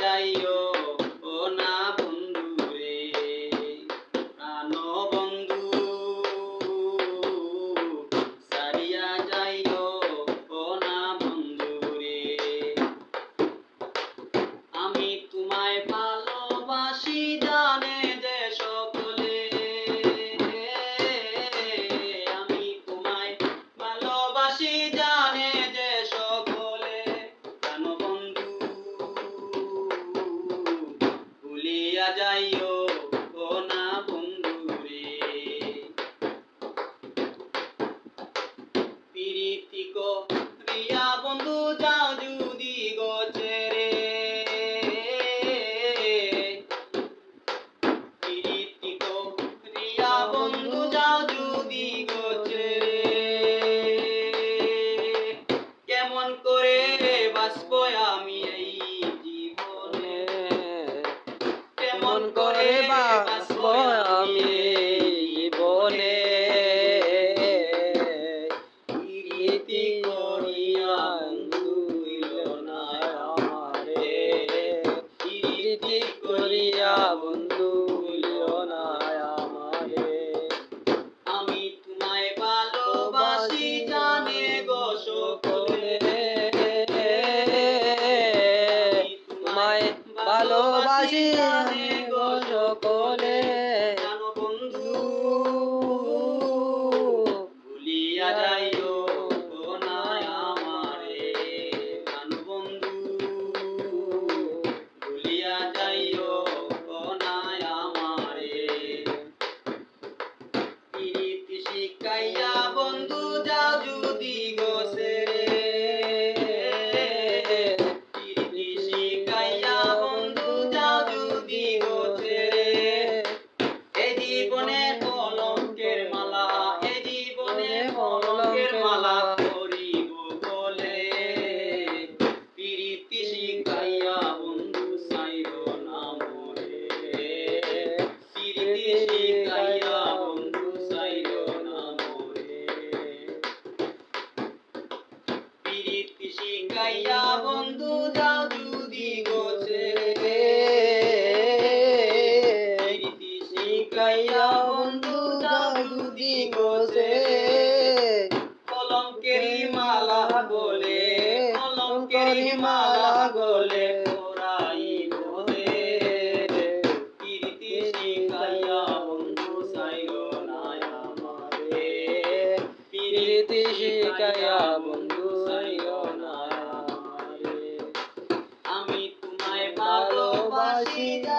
যাইও ও বন্ধু রে প্রাণ না বন্ধু আমি তোমায় ভালোবাসি যাইও ও না বন্ধু রে প্রীতিক রিয়া প্রীতি করিয়া বন্ধুইল না আমারে প্রীতি করিয়া বন্ধুইল প্রীতি শিখাইয়া বন্ধু যা যদি গোসরে বন্ধু যাও যদি গোচরে প্রীতি শিখাইয়া বন্ধু যাও যদি গোচরে কলঙ্কেরি মালা বলে কলঙ্কেরি মালা কীর্তি শিখাইয়া বন্ধু 记得。